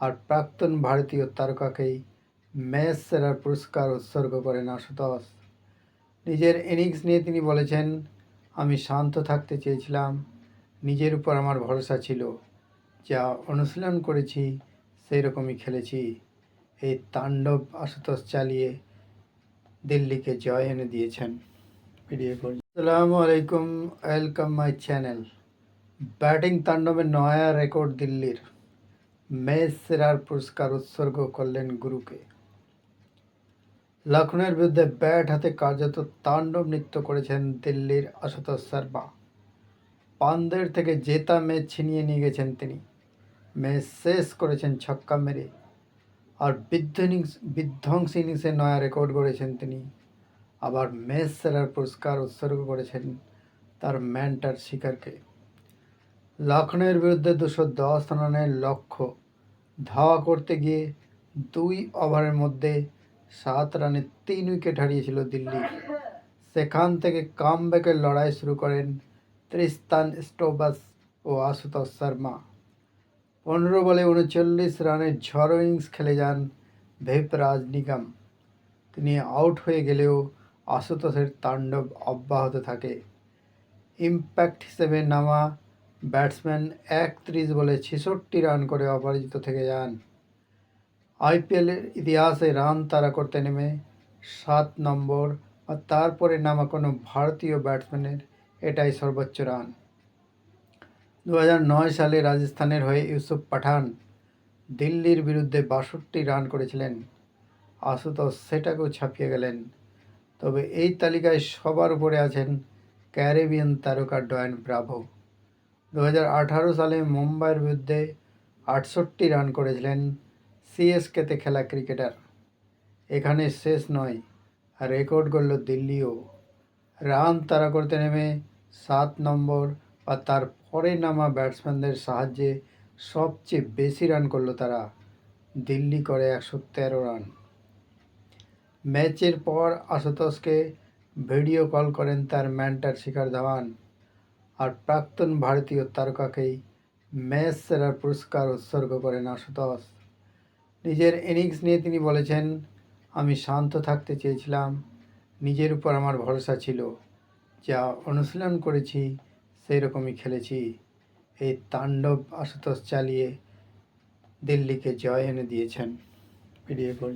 আর প্রাক্তন ভারতীয় তারকাকেই ম্যাচ সেরার পুরস্কার উৎসর্গ করেন আশুতোষ। নিজের ইনিংস নিয়ে তিনি বলেছেন আমি শান্ত থাকতে চেয়েছিলাম। নিজের উপর আমার ভরসা ছিল। যা অনুশীলন করেছি সেই রকমই খেলেছি। এই তাণ্ডব আশুতোষ চালিয়ে দিল্লিকে জয় এনে দিয়েছেন। ভিডিও আসসালামু আলাইকুম ওয়েলকাম মাই চ্যানেল। ব্যাটিং তাণ্ডবে নয়া রেকর্ড দিল্লির। ম্যাচ সেরার পুরস্কার উৎসর্গ করলেন গুরুকে। লখনৌয়ের বিরুদ্ধে ব্যাট হাতে কার্যত তাণ্ডব নৃত্য করেছেন দিল্লির আশুতোষ শর্মা। পান্দের থেকে জেতা ম্যাচ ছিনিয়ে নিয়ে গেছেন তিনি। ম্যাচ শেষ করেছেন ছক্কা মেরে। আর বিধ্ব ইনিংস, বিধ্বংসী ইনিংসে নয়া রেকর্ড গড়েছেন তিনি। আবার ম্যাচ সেরার পুরস্কার উৎসর্গ করেছেন তার ম্যান্টার শিকারকে। লখনৌয়ের বিরুদ্ধে দুশো দশ রানের লক্ষ্য ধাওয়া করতে গিয়ে দুই ওভারের মধ্যে সাত রানে তিন উইকেট হারিয়েছিল দিল্লি। সেখান থেকে কামব্যাকের লড়াই শুরু করেন ত্রিস্তান স্টোবাস ও আশুতোষ শর্মা। পনেরো বলে উনচল্লিশ রানের ঝড় ইনিংস খেলে যান ভেপরাজ নিগম। তিনি আউট হয়ে গেলেও আশুতোষের তাণ্ডব অব্যাহত থাকে। ইম্প্যাক্ট হিসেবে নামা ব্যাটসম্যান একত্রিশ বলে ছেষট্টি রান করে অপরাজিত থেকে যান। আইপিএলের ইতিহাসে রান তাড়া করতে নেমে সাত নম্বর আর তারপরে নামা কোনো ভারতীয় ব্যাটসম্যানের এটাই সর্বোচ্চ রান। দু সালে রাজস্থানের হয়ে ইউসুফ পাঠান দিল্লির বিরুদ্ধে বাষট্টি রান করেছিলেন। আশুতোষ সেটাকেও ছাপিয়ে গেলেন। তবে এই তালিকায় সবার উপরে আছেন ক্যারিবিয়ান তারকা ডয়েন ব্রাভো। দু সালে মুম্বাইয়ের বিরুদ্ধে আটষট্টি রান করেছিলেন সিএসকেতে খেলা ক্রিকেটার। এখানে শেষ নয়, রেকর্ড করল দিল্লিও। রান তারা করতে নেমে সাত নম্বর বা তার পরে নামা ব্যাটসম্যানদের সাহায্যে সবচেয়ে বেশি রান করল তারা। দিল্লি করে একশো তেরো রান। ম্যাচের পর আশুতোষকে ভিডিও কল করেন তার ম্যান্টার শিখর ধাওয়ান। আর প্রাক্তন ভারতীয় তারকাকেই ম্যাচ সেরার পুরস্কার উৎসর্গ করেন আশুতোষ নিজের ইনিংস নিয়ে তিনি বলেছেন, আমি শান্ত থাকতে চেয়েছিলাম। নিজের উপর আমার ভরসা ছিল। যা অনুশীলন করেছি সেই রকমই খেলেছি। এই তাণ্ডব আশুতোষ চালিয়ে দিল্লিকে জয় এনে দিয়েছেন। করছি